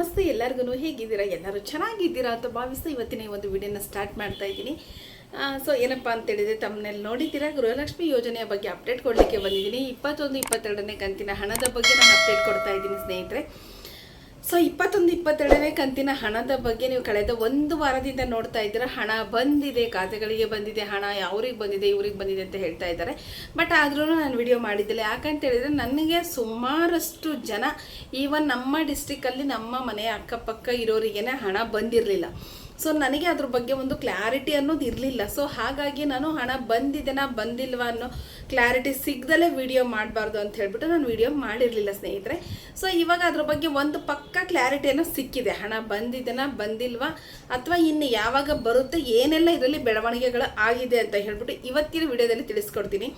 ನಮಸ್ತೆ ಎಲ್ಲರಿಗೂ ಹೇಗಿದ್ದೀರಾ? ಎಲ್ಲರೂ ಚೆನ್ನಾಗಿದ್ದೀರಾ ಅಂತ ಭಾವಿಸ್ತಾ ಇವತ್ತಿನ ಒಂದು ವಿಡಿಯೋನ ಸ್ಟಾರ್ಟ್ ಮಾಡ್ತಾ ಇದ್ದೀನಿ. ಸೊ ಏನಪ್ಪ ಅಂತೇಳಿದರೆ ತಮ್ಮನೆಲ್ಲಿ ನೋಡಿದ್ದೀರಾ? ಗೃಹಲಕ್ಷ್ಮಿ ಯೋಜನೆಯ ಬಗ್ಗೆ ಅಪ್ಡೇಟ್ ಕೊಡಲಿಕ್ಕೆ ಬಂದಿದ್ದೀನಿ. ಇಪ್ಪತ್ತೊಂದು, ಇಪ್ಪತ್ತೆರಡನೇ ಕಂತಿನ ಹಣದ ಬಗ್ಗೆ ನಾನು ಅಪ್ಡೇಟ್ ಕೊಡ್ತಾ ಇದ್ದೀನಿ ಸ್ನೇಹಿತರೆ. ಸೊ ಇಪ್ಪತ್ತೊಂದು, ಇಪ್ಪತ್ತೆರಡನೇ ಕಂತಿನ ಹಣದ ಬಗ್ಗೆ ನೀವು ಕಳೆದ ಒಂದು ವಾರದಿಂದ ನೋಡ್ತಾ ಇದ್ದೀರ. ಹಣ ಬಂದಿದೆ, ಖಾತೆಗಳಿಗೆ ಬಂದಿದೆ, ಹಣ ಯಾವ್ರಿಗೆ ಬಂದಿದೆ, ಇವ್ರಿಗೆ ಬಂದಿದೆ ಅಂತ ಹೇಳ್ತಾ ಇದ್ದಾರೆ. ಬಟ್ ಆದ್ರೂ ನಾನು ವಿಡಿಯೋ ಮಾಡಿದ್ದಿಲ್ಲ. ಯಾಕಂತ ಹೇಳಿದ್ರೆ, ನನಗೆ ಸುಮಾರಷ್ಟು ಜನ ಈವನ್ ನಮ್ಮ ಡಿಸ್ಟಿಕ್ಕಲ್ಲಿ ನಮ್ಮ ಮನೆಯ ಅಕ್ಕಪಕ್ಕ ಇರೋರಿಗೇನೆ ಹಣ ಬಂದಿರಲಿಲ್ಲ. ಸೊ ನನಗೆ ಅದ್ರ ಬಗ್ಗೆ ಒಂದು ಕ್ಲಾರಿಟಿ ಅನ್ನೋದು ಇರಲಿಲ್ಲ. ಸೊ ಹಾಗಾಗಿ ನಾನು ಹಣ ಬಂದಿದೆನಾ ಬಂದಿಲ್ವಾ ಅನ್ನೋ ಕ್ಲಾರಿಟಿ ಸಿಗ್ದಲೇ ವಿಡಿಯೋ ಮಾಡಬಾರ್ದು ಅಂತ ಹೇಳ್ಬಿಟ್ಟು ನಾನು ವಿಡಿಯೋ ಮಾಡಿರಲಿಲ್ಲ ಸ್ನೇಹಿತರೆ. ಸೊ ಇವಾಗ ಅದ್ರ ಬಗ್ಗೆ ಒಂದು ಪಕ್ಕ ಕ್ಲಾರಿಟಿಯನ್ನು ಸಿಕ್ಕಿದೆ. ಹಣ ಬಂದಿದೆನಾ ಬಂದಿಲ್ವಾ ಅಥವಾ ಇನ್ನು ಯಾವಾಗ ಬರುತ್ತೆ, ಏನೆಲ್ಲ ಇದರಲ್ಲಿ ಬೆಳವಣಿಗೆಗಳು ಆಗಿದೆ ಅಂತ ಹೇಳ್ಬಿಟ್ಟು ಇವತ್ತಿನ ವಿಡಿಯೋದಲ್ಲಿ ತಿಳಿಸ್ಕೊಡ್ತೀನಿ.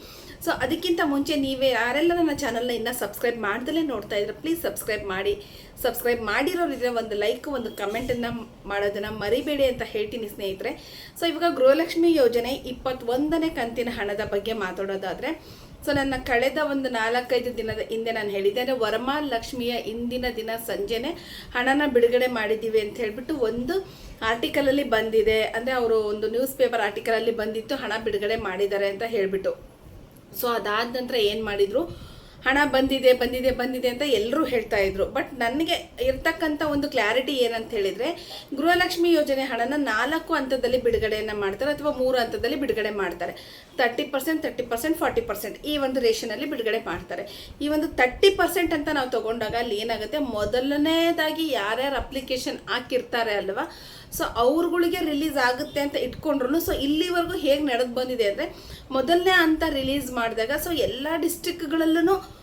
ಸೊ ಅದಕ್ಕಿಂತ ಮುಂಚೆ ನೀವೇ ಯಾರೆಲ್ಲ ನನ್ನ ಚಾನಲ್ನ ಇನ್ನೂ ಸಬ್ಸ್ಕ್ರೈಬ್ ಮಾಡ್ದಲೇ ನೋಡ್ತಾ ಇದ್ರೆ ಪ್ಲೀಸ್ ಸಬ್ಸ್ಕ್ರೈಬ್ ಮಾಡಿ. ಸಬ್ಸ್ಕ್ರೈಬ್ ಮಾಡಿರೋರಿದ್ರೆ ಒಂದು ಲೈಕ್ ಒಂದು ಕಮೆಂಟನ್ನು ಮಾಡೋದನ್ನು ಮರಿಬೇಡಿ ಅಂತ ಹೇಳ್ತೀನಿ ಸ್ನೇಹಿತರೆ. ಸೊ ಇವಾಗ ಗೃಹಲಕ್ಷ್ಮಿ ಯೋಜನೆ ಇಪ್ಪತ್ತೊಂದನೇ ಕಂತಿನ ಹಣದ ಬಗ್ಗೆ ಮಾತಾಡೋದಾದರೆ ಸೊ ನನ್ನ ಕಳೆದ ಒಂದು ನಾಲ್ಕೈದು ದಿನದ ಹಿಂದೆ ನಾನು ಹೇಳಿದ್ದೆ, ಅಂದರೆ ವರಮಹಾಲಕ್ಷ್ಮಿಯ ಇಂದಿನ ದಿನ ಸಂಜೆನೆ ಹಣನ ಬಿಡುಗಡೆ ಮಾಡಿದ್ದೀವಿ ಅಂತ ಹೇಳಿಬಿಟ್ಟು ಒಂದು ಆರ್ಟಿಕಲಲ್ಲಿ ಬಂದಿದೆ. ಅಂದರೆ ಅವರು ಒಂದು ನ್ಯೂಸ್ ಪೇಪರ್ ಆರ್ಟಿಕಲಲ್ಲಿ ಬಂದಿತ್ತು, ಹಣ ಬಿಡುಗಡೆ ಮಾಡಿದ್ದಾರೆ ಅಂತ ಹೇಳಿಬಿಟ್ಟು. ಸೊ ಅದಾದ ನಂತರ ಏನು ಮಾಡಿದರು? ಹಣ ಬಂದಿದೆ ಬಂದಿದೆ ಬಂದಿದೆ ಅಂತ ಎಲ್ಲರೂ ಹೇಳ್ತಾ ಇದ್ರು. ಬಟ್ ನನಗೆ ಇರ್ತಕ್ಕಂಥ ಒಂದು ಕ್ಲಾರಿಟಿ ಏನಂತ ಹೇಳಿದರೆ, ಗೃಹಲಕ್ಷ್ಮಿ ಯೋಜನೆ ಹಣನ ನಾಲ್ಕು ಹಂತದಲ್ಲಿ ಬಿಡುಗಡೆಯನ್ನು ಮಾಡ್ತಾರೆ ಅಥವಾ ಮೂರು ಹಂತದಲ್ಲಿ ಬಿಡುಗಡೆ ಮಾಡ್ತಾರೆ. Thirty percent thirty percent forty percent ಈ ಒಂದು ರೇಷನಲ್ಲಿ ಬಿಡುಗಡೆ ಮಾಡ್ತಾರೆ. ಈ ಒಂದು ತರ್ಟಿ ಪರ್ಸೆಂಟ್ ಅಂತ ನಾವು ತಗೊಂಡಾಗ ಅಲ್ಲಿ ಏನಾಗುತ್ತೆ? ಮೊದಲನೇದಾಗಿ ಯಾರ್ಯಾರು ಅಪ್ಲಿಕೇಶನ್ ಹಾಕಿರ್ತಾರೆ ಅಲ್ವಾ? ಸೊ ಅವ್ರುಗಳಿಗೆ ರಿಲೀಸ್ ಆಗುತ್ತೆ ಅಂತ ಇಟ್ಕೊಂಡ್ರು ಸೊ ಇಲ್ಲಿವರೆಗೂ ಹೇಗೆ ನಡೆದು ಬಂದಿದೆ ಅಂದರೆ, ಮೊದಲನೇ ಅಂತ ರಿಲೀಸ್ ಮಾಡಿದಾಗ ಸೊ ಎಲ್ಲ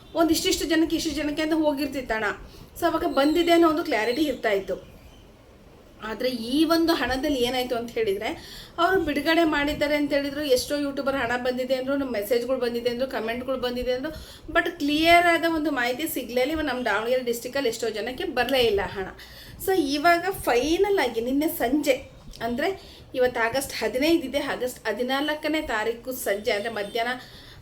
ಡಿಸ್ಟ್ರಿಕ್ಗಳಲ್ಲೂ ಒಂದಿಷ್ಟಿಷ್ಟು ಜನಕ್ಕೆ ಇಷ್ಟು ಜನಕ್ಕೆ ಅಂತ ಹೋಗಿರ್ತಿತ್ತು ಹಣ ಸೊ ಅವಾಗ ಬಂದಿದೆ ಅನ್ನೋ ಒಂದು ಕ್ಲಾರಿಟಿ ಇರ್ತಾ ಇತ್ತು. ಆದರೆ ಈ ಒಂದು ಹಣದಲ್ಲಿ ಏನಾಯಿತು ಅಂತ ಹೇಳಿದರೆ, ಅವರು ಬಿಡುಗಡೆ ಮಾಡಿದ್ದಾರೆ ಅಂತ ಹೇಳಿದ್ರು, ಎಷ್ಟೋ ಯೂಟ್ಯೂಬರ್ ಹಣ ಬಂದಿದೆ ಅಂದರು, ನಮ್ಮ ಮೆಸೇಜ್ಗಳು ಬಂದಿದೆ ಅಂದರು ಕಮೆಂಟ್ಗಳು ಬಂದಿದೆ ಅಂದರು ಬಟ್ ಕ್ಲಿಯರ್ ಆದ ಒಂದು ಮಾಹಿತಿ ಸಿಗಲೇ ಇವ ನಮ್ಮ ದಾವಣಗೆರೆ ಡಿಸ್ಟಿಕಲ್ಲಿ ಎಷ್ಟೋ ಜನಕ್ಕೆ ಬರಲೇ ಇಲ್ಲ ಹಣ. ಸೊ ಇವಾಗ ಫೈನಲ್ ಆಗಿ ನಿನ್ನೆ ಸಂಜೆ, ಅಂದರೆ ಇವತ್ತು ಆಗಸ್ಟ್ ಹದಿನೈದು ಇದೆ ಆಗಸ್ಟ್ ಹದಿನಾಲ್ಕನೇ ತಾರೀಕು ಸಂಜೆ, ಅಂದರೆ ಮಧ್ಯಾಹ್ನ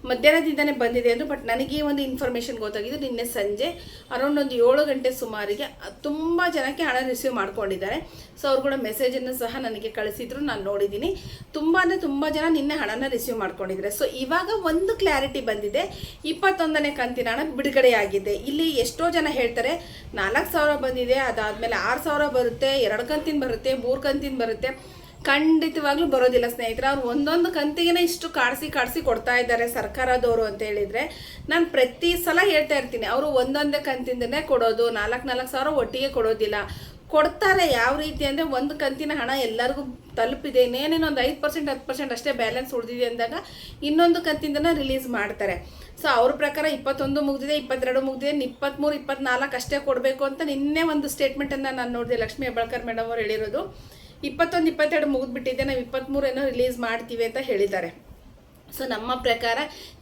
ಮಧ್ಯಾಹ್ನದಿಂದನೇ ಬಂದಿದೆ ಅಂದರು ಬಟ್ ನನಗೆ ಒಂದು ಇನ್ಫಾರ್ಮೇಷನ್ ಗೊತ್ತಾಗಿದ್ದು ನಿನ್ನೆ ಸಂಜೆ ಅರೌಂಡ್ ಒಂದು ಏಳು ಗಂಟೆ ಸುಮಾರಿಗೆ ತುಂಬ ಜನಕ್ಕೆ ಹಣ ರಿಸೀವ್ ಮಾಡ್ಕೊಂಡಿದ್ದಾರೆ. ಸೊ ಅವ್ರು ಕೂಡ ಮೆಸೇಜನ್ನು ಸಹ ನನಗೆ ಕಳಿಸಿದ್ರು, ನಾನು ನೋಡಿದ್ದೀನಿ. ತುಂಬ ಅಂದರೆ ತುಂಬ ಜನ ನಿನ್ನೆ ಹಣನ ರಿಸೀವ್ ಮಾಡ್ಕೊಂಡಿದ್ದಾರೆ. ಸೊ ಇವಾಗ ಒಂದು ಕ್ಲಾರಿಟಿ ಬಂದಿದೆ. ಇಪ್ಪತ್ತೊಂದನೇ ಕಂತಿನ ಹಣ ಬಿಡುಗಡೆಯಾಗಿದೆ ಇಲ್ಲಿ ಎಷ್ಟೋ ಜನ ಹೇಳ್ತಾರೆ, ನಾಲ್ಕು ಸಾವಿರ ಬಂದಿದೆ, ಅದಾದಮೇಲೆ ಆರು ಸಾವಿರ ಬರುತ್ತೆ, ಎರಡು ಕಂತಿನ ಬರುತ್ತೆ, ಮೂರು ಕಂತಿನ ಬರುತ್ತೆ. ಖಂಡಿತವಾಗ್ಲೂ ಬರೋದಿಲ್ಲ ಸ್ನೇಹಿತರೆ. ಅವ್ರು ಒಂದೊಂದು ಕಂತಿಗೆ ಇಷ್ಟು ಕಾಡಿಸಿ ಕಾಡಿಸಿ ಕೊಡ್ತಾ ಇದ್ದಾರೆ ಸರ್ಕಾರದವರು ಅಂತ ಹೇಳಿದ್ರೆ. ನಾನು ಪ್ರತಿ ಸಲ ಹೇಳ್ತಾ ಇರ್ತೀನಿ, ಅವರು ಒಂದೊಂದೇ ಕಂತಿಂದನೇ ಕೊಡೋದು, ನಾಲ್ಕು ನಾಲ್ಕು ಸಾವಿರ ಒಟ್ಟಿಗೆ ಕೊಡೋದಿಲ್ಲ. ಕೊಡ್ತಾರೆ ಯಾವ ರೀತಿ ಅಂದರೆ ಒಂದು ಕಂತಿನ ಹಣ ಎಲ್ಲರಿಗೂ ತಲುಪಿದೆ. ಇನ್ನೇನೇನು ಒಂದು ಐದು ಪರ್ಸೆಂಟ್, ಹತ್ತು ಪರ್ಸೆಂಟ್ ಅಷ್ಟೇ ಬ್ಯಾಲೆನ್ಸ್ ಉಳಿದಿದೆ ಅಂದಾಗ ಇನ್ನೊಂದು ಕಂತಿಂದನ ರಿಲೀಸ್ ಮಾಡ್ತಾರೆ. ಸೊ ಅವ್ರ ಪ್ರಕಾರ ಇಪ್ಪತ್ತೊಂದು ಮುಗಿದಿದೆ, ಇಪ್ಪತ್ತೆರಡು ಮುಗಿದಿದೆ ಇಪ್ಪತ್ತ್ಮೂರು ಇಪ್ಪತ್ನಾಲ್ಕು ಅಷ್ಟೇ ಕೊಡಬೇಕು ಅಂತ ನಿನ್ನೆ ಒಂದು ಸ್ಟೇಟ್ಮೆಂಟನ್ನು ನಾನು ನೋಡಿದೆ ಲಕ್ಷ್ಮೀ ಹೆಬ್ಬಾಳ್ಕರ್ ಮೇಡಮ್ ಅವರು ಹೇಳಿರೋದು. ಇಪ್ಪತ್ತೊಂದು ಇಪ್ಪತ್ತೆರಡು ಮುಗಿದ್ಬಿಟ್ಟಿದೆ ನಾವು ಇಪ್ಪತ್ತ್ಮೂರು ಏನೋ ರಿಲೀಸ್ ಮಾಡ್ತೀವಿ ಅಂತ ಹೇಳಿದ್ದಾರೆ. ಸೊ ನಮ್ಮ ಪ್ರಕಾರ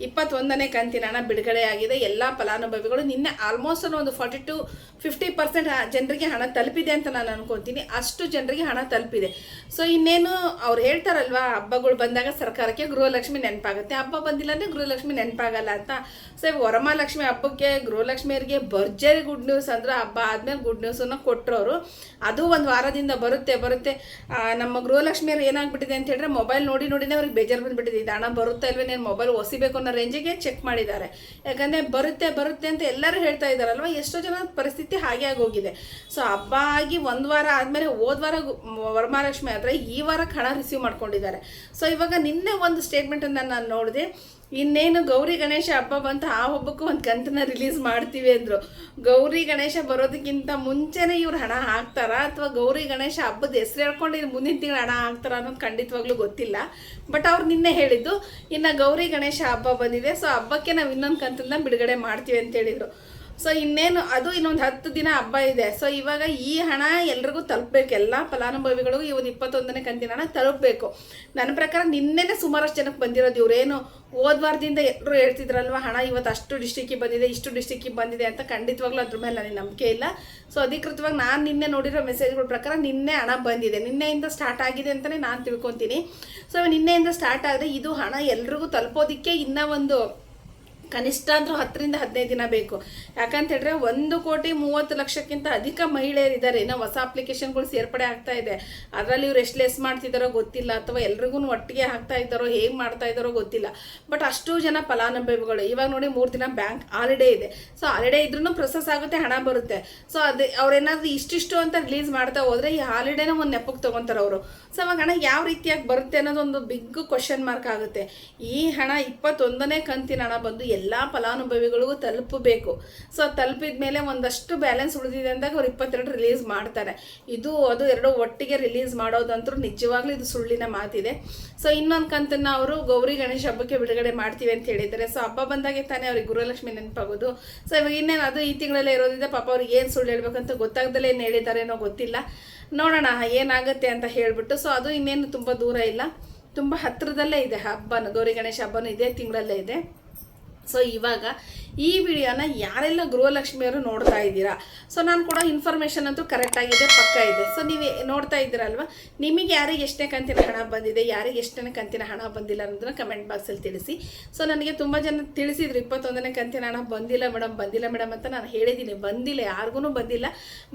ಇಪ್ಪತ್ತೊಂದನೇ ಕಂತಿನ ಹಣ ಬಿಡುಗಡೆ ಆಗಿದೆ. ಎಲ್ಲ ಫಲಾನುಭವಿಗಳು ನಿನ್ನೆ ಆಲ್ಮೋಸ್ಟ್ ಒಂದು ಫಾರ್ಟಿ ಟು ಫಿಫ್ಟಿ ಪರ್ಸೆಂಟ್ ಜನರಿಗೆ ಹಣ ತಲುಪಿದೆ ಅಂತ ನಾನು ಅನ್ಕೊತೀನಿ. ಅಷ್ಟು ಜನರಿಗೆ ಹಣ ತಲುಪಿದೆ. ಸೊ ಇನ್ನೇನು ಅವ್ರು ಹೇಳ್ತಾರಲ್ವಾ, ಹಬ್ಬಗಳು ಬಂದಾಗ ಸರ್ಕಾರಕ್ಕೆ ಗೃಹಲಕ್ಷ್ಮಿ ನೆನಪಾಗುತ್ತೆ. ಹಬ್ಬ ಬಂದಿಲ್ಲ ಅಂದರೆ ಗೃಹಲಕ್ಷ್ಮಿ ನೆನಪಾಗಲ್ಲ ಅಂತ. ಸೊ ವರಮಹಾಲಕ್ಷ್ಮಿ ಹಬ್ಬಕ್ಕೆ ಗೃಹಲಕ್ಷ್ಮಿಯರಿಗೆ ಭರ್ಜರಿ ಗುಡ್ ನ್ಯೂಸ್ ಅಂದ್ರೆ ಹಬ್ಬ ಆದಮೇಲೆ ಗುಡ್ ನ್ಯೂಸನ್ನು ಕೊಟ್ಟರೋರು ಅದು ಒಂದು ವಾರದಿಂದ ಬರುತ್ತೆ ಬರುತ್ತೆ. ನಮ್ಮ ಗೃಹಲಕ್ಷ್ಮಿಯರು ಏನಾಗ್ಬಿಟ್ಟಿದೆ ಅಂತ ಹೇಳಿದ್ರೆ ಮೊಬೈಲ್ ನೋಡಿ, ನೋಡಿನೇ ಅವ್ರಿಗೆ ಬೇಜಾರು ಬಂದ್ಬಿಟ್ಟಿದೆ. ಇದು ಹಣ ಬರುತ್ತಾ ಇಲ್ವೇ ನೀನು ಮೊಬೈಲ್ ಒಸಿಬೇಕು ಅನ್ನೋ ರೇಂಜಿಗೆ ಚೆಕ್ ಮಾಡಿದ್ದಾರೆ. ಯಾಕಂದರೆ ಬರುತ್ತೆ ಬರುತ್ತೆ ಅಂತ ಎಲ್ಲರೂ ಹೇಳ್ತಾ ಇದ್ದಾರಲ್ವ? ಎಷ್ಟೋ ಜನ ಪರಿಸ್ಥಿತಿ ಹಾಗೆ ಆಗೋಗಿದೆ ಸೊ ಹಬ್ಬ ಆಗಿ ಒಂದು ವಾರ ಆದಮೇಲೆ ಹೋದ ವಾರ ವರಮಹಾಲಕ್ಷ್ಮಿ ಆದರೆ ಈ ವಾರ ಹಣ ರಿಸೀವ್ ಮಾಡ್ಕೊಂಡಿದ್ದಾರೆ. ಸೊ ಇವಾಗ ನಿನ್ನೆ ಒಂದು ಸ್ಟೇಟ್ಮೆಂಟನ್ನು ನಾನು ನೋಡಿದೆ. ಇನ್ನೇನು ಗೌರಿ ಗಣೇಶ ಹಬ್ಬ ಬಂತು, ಆ ಹಬ್ಬಕ್ಕೂ ಒಂದು ಕಂತನ ರಿಲೀಸ್ ಮಾಡ್ತೀವಿ ಅಂದರು. ಗೌರಿ ಗಣೇಶ ಬರೋದಕ್ಕಿಂತ ಮುಂಚೆನೇ ಇವ್ರು ಹಣ ಹಾಕ್ತಾರಾ? ಅಥವಾ ಗೌರಿ ಗಣೇಶ ಹಬ್ಬದ ಹೆಸರು ಹೇಳ್ಕೊಂಡು ಇದು ಮುಂದಿನ ತಿಂಗಳು ಹಣ ಹಾಕ್ತಾರಾ ಅನ್ನೋದು ಖಂಡಿತವಾಗ್ಲೂ ಗೊತ್ತಿಲ್ಲ. ಬಟ್ ಅವ್ರು ನಿನ್ನೆ ಹೇಳಿದ್ದು, ಇನ್ನು ಗೌರಿ ಗಣೇಶ ಹಬ್ಬ ಬಂದಿದೆ, ಸೊ ಹಬ್ಬಕ್ಕೆ ನಾವು ಇನ್ನೊಂದು ಕಂತನ್ನ ಬಿಡುಗಡೆ ಮಾಡ್ತೀವಿ ಅಂತ ಹೇಳಿದರು ಸೊ ಇನ್ನೇನು, ಅದು ಇನ್ನೊಂದು ಹತ್ತು ದಿನ ಹಬ್ಬ ಇದೆ. ಸೊ ಇವಾಗ ಈ ಹಣ ಎಲ್ರಿಗೂ ತಲುಪಬೇಕು. ಎಲ್ಲ ಫಲಾನುಭವಿಗಳಿಗೂ ಒಂದು ಇಪ್ಪತ್ತೊಂದನೇ ಕಂತಿನ ಹಣ ತಲುಪಬೇಕು. ನನ್ನ ಪ್ರಕಾರ ನಿನ್ನೆನೆ ಸುಮಾರಷ್ಟು ಜನಕ್ಕೆ ಬಂದಿರೋದು ಇವರೇನು ಓದ್ವಾರದಿಂದ ಎಲ್ಲರೂ ಹೇಳ್ತಿದ್ರಲ್ವ, ಹಣ ಇವತ್ತು ಅಷ್ಟು ಡಿಸ್ಟಿಕ್ಕಿಗೆ ಬಂದಿದೆ, ಇಷ್ಟು ಡಿಸ್ಟಿಕ್ಕಿಗೆ ಬಂದಿದೆ ಅಂತ ಖಂಡಿತವಾಗ್ಲೂ ಅದ್ರ ಮೇಲೆ ನನಗೆ ನಂಬಿಕೆ ಇಲ್ಲ. ಸೊ ಅಧಿಕೃತವಾಗಿ ನಾನು ನಿನ್ನೆ ನೋಡಿರೋ ಮೆಸೇಜ್ಗಳ ಪ್ರಕಾರ ನಿನ್ನೆ ಹಣ ಬಂದಿದೆ. ನಿನ್ನೆಯಿಂದ ಸ್ಟಾರ್ಟ್ ಆಗಿದೆ ಅಂತಲೇ ನಾನು ತಿಳ್ಕೊತೀನಿ. ಸೊ ನಿನ್ನೆಯಿಂದ ಸ್ಟಾರ್ಟ್ ಆದರೆ ಇದು ಹಣ ಎಲ್ರಿಗೂ ತಲುಪೋದಕ್ಕೆ ಇನ್ನೂ ಒಂದು ಕನಿಷ್ಠ ಅಂದ್ರೂ ಹತ್ತರಿಂದ ಹದಿನೈದು ದಿನ ಬೇಕು. ಯಾಕಂತ ಹೇಳಿದ್ರೆ ಒಂದು ಕೋಟಿ ಮೂವತ್ತು ಲಕ್ಷಕ್ಕಿಂತ ಅಧಿಕ ಮಹಿಳೆಯರಿದ್ದಾರೆ. ಇನ್ನು ಹೊಸ ಅಪ್ಲಿಕೇಶನ್ಗಳು ಸೇರ್ಪಡೆ ಆಗ್ತಾ ಇದೆ. ಅದರಲ್ಲಿ ಇವ್ರು ಎಷ್ಟು ಲೆಸ್ ಮಾಡ್ತಿದ್ದಾರೋ ಗೊತ್ತಿಲ್ಲ. ಅಥವಾ ಎಲ್ರಿಗೂ ಒಟ್ಟಿಗೆ ಹಾಕ್ತಾ ಇದ್ದಾರೋ, ಹೇಗೆ ಮಾಡ್ತಾ ಇದ್ದಾರೋ ಗೊತ್ತಿಲ್ಲ. ಬಟ್ ಅಷ್ಟು ಜನ ಫಲಾನುಭವಿಗಳು. ಇವಾಗ ನೋಡಿ ಮೂರು ದಿನ ಬ್ಯಾಂಕ್ ಹಾಲಿಡೇ ಇದೆ. ಸೊ ಹಾಲಿಡೇ ಇದ್ರೂ ಪ್ರೊಸೆಸ್ ಆಗುತ್ತೆ, ಹಣ ಬರುತ್ತೆ. ಸೊ ಅದೇ ಅವ್ರೇನಾದ್ರೂ ಇಷ್ಟಿಷ್ಟು ಅಂತ ರಿಲೀಸ್ ಮಾಡ್ತಾ ಹೋದ್ರೆ ಈ ಹಾಲಿಡೇನ ಒಂದು ನೆಪಕ್ಕೆ ತೊಗೊತಾರೆ ಅವರು. ಸೊ ಅವಾಗ ಹಣ ಯಾವ ರೀತಿಯಾಗಿ ಬರುತ್ತೆ ಅನ್ನೋದೊಂದು ಬಿಗ್ ಕ್ವಶನ್ ಮಾರ್ಕ್ ಆಗುತ್ತೆ. ಈ ಹಣ ಇಪ್ಪತ್ತೊಂದನೇ ಕಂತಿನ ಹಣ ಬಂದು ಎಲ್ಲ ಫಲಾನುಭವಿಗಳಿಗೂ ತಲುಪಬೇಕು. ಸೊ ತಲುಪಿದ ಮೇಲೆ ಒಂದಷ್ಟು ಬ್ಯಾಲೆನ್ಸ್ ಉಳಿದಿದೆ ಅಂದಾಗ ಅವ್ರು ಇಪ್ಪತ್ತೆರಡು ರಿಲೀಸ್ ಮಾಡ್ತಾರೆ. ಇದು, ಅದು ಎರಡು ಒಟ್ಟಿಗೆ ರಿಲೀಸ್ ಮಾಡೋದಂತೂ ನಿಜವಾಗ್ಲೂ ಇದು ಸುಳ್ಳಿನ ಮಾತಿದೆ. ಸೊ ಇನ್ನೊಂದು ಕಂತನ್ನ ಅವರು ಗೌರಿ ಗಣೇಶ ಹಬ್ಬಕ್ಕೆ ಬಿಡುಗಡೆ ಮಾಡ್ತೀವಿ ಅಂತ ಹೇಳಿದ್ದಾರೆ. ಸೊ ಹಬ್ಬ ಬಂದಾಗೆ ತಾನೇ ಅವ್ರಿಗೆ ಗುರುಲಕ್ಷ್ಮಿ ನೆನಪಾಗೋದು. ಸೊ ಇವಾಗ ಇನ್ನೇನು ಅದು ಈ ತಿಂಗಳಲ್ಲೇ ಇರೋದ್ರಿಂದ ಪಾಪ ಅವ್ರಿಗೆ ಏನು ಸುಳ್ಳು ಹೇಳ್ಬೇಕಂತ ಗೊತ್ತಾಗ್ದಲೇ ಏನು ಹೇಳಿದಾರೇನೋ ಗೊತ್ತಿಲ್ಲ. ನೋಡೋಣ ಏನಾಗುತ್ತೆ ಅಂತ ಹೇಳಿಬಿಟ್ಟು ಸೊ ಅದು ಇನ್ನೇನು ತುಂಬ ದೂರ ಇಲ್ಲ. ತುಂಬ ಹತ್ತಿರದಲ್ಲೇ ಇದೆ ಹಬ್ಬನ, ಗೌರಿ ಗಣೇಶ ಹಬ್ಬನೂ ಇದೇ ತಿಂಗಳಲ್ಲೇ ಇದೆ. ಸೊ ಇವಾಗ ಈ ವಿಡಿಯೋನ ಯಾರೆಲ್ಲ ಗೃಹಲಕ್ಷ್ಮಿಯವರು ನೋಡ್ತಾ ಇದ್ದೀರಾ? ಸೊ ನಾನು ಕೂಡ ಇನ್ಫಾರ್ಮೇಷನ್ ಅಂತೂ ಕರೆಕ್ಟ್ ಆಗಿದೆ, ಪಕ್ಕ ಇದೆ. ಸೊ ನೀವು ನೋಡ್ತಾ ಇದ್ದೀರಲ್ವ? ನಿಮಗೆ ಯಾರಿಗೆ ಎಷ್ಟನೇ ಕಂತಿನ ಹಣ ಬಂದಿದೆ, ಯಾರಿಗೆ ಎಷ್ಟನೇ ಕಂತಿನ ಹಣ ಬಂದಿಲ್ಲ ಅನ್ನೋದನ್ನ ಕಮೆಂಟ್ ಬಾಕ್ಸಲ್ಲಿ ತಿಳಿಸಿ. ಸೊ ನನಗೆ ತುಂಬ ಜನ ತಿಳಿಸಿದ್ರು, ಇಪ್ಪತ್ತೊಂದನೇ ಕಂತಿನ ಹಣ ಬಂದಿಲ್ಲ ಮೇಡಮ್ ಬಂದಿಲ್ಲ ಮೇಡಮ್ ಅಂತ ನಾನು ಹೇಳಿದ್ದೀನಿ. ಬಂದಿಲ್ಲ ಯಾರಿಗೂ ಬಂದಿಲ್ಲ.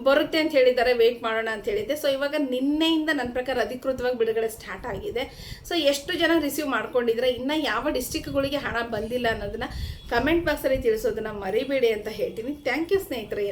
ಬರುತ್ತೆ ಅಂತ ಹೇಳಿದ್ದಾರೆ ವೆಯ್ಟ್ ಮಾಡೋಣ ಅಂತ ಹೇಳಿದ್ದೆ. ಸೊ ಇವಾಗ ನಿನ್ನೆಯಿಂದ ನನ್ನ ಪ್ರಕಾರ ಅಧಿಕೃತವಾಗಿ ಬಿಡುಗಡೆ ಸ್ಟಾರ್ಟ್ ಆಗಿದೆ. ಸೊ ಎಷ್ಟು ಜನ ರಿಸೀವ್ ಮಾಡ್ಕೊಂಡಿದ್ರೆ, ಇನ್ನು ಯಾವ ಡಿಸ್ಟಿಕ್ಗಳಿಗೆ ಹಣ ಬಂದಿಲ್ಲ ಅನ್ನೋದನ್ನ ಕಮೆಂಟ್ ಬಾಕ್ಸಲ್ಲಿ ತಿಳಿಸೋದನ್ನ ಮರಿಬೇಡಿ ಅಂತ ಹೇಳ್ತೀನಿ. ಥ್ಯಾಂಕ್ ಯು ಸ್ನೇಹಿತರೆ.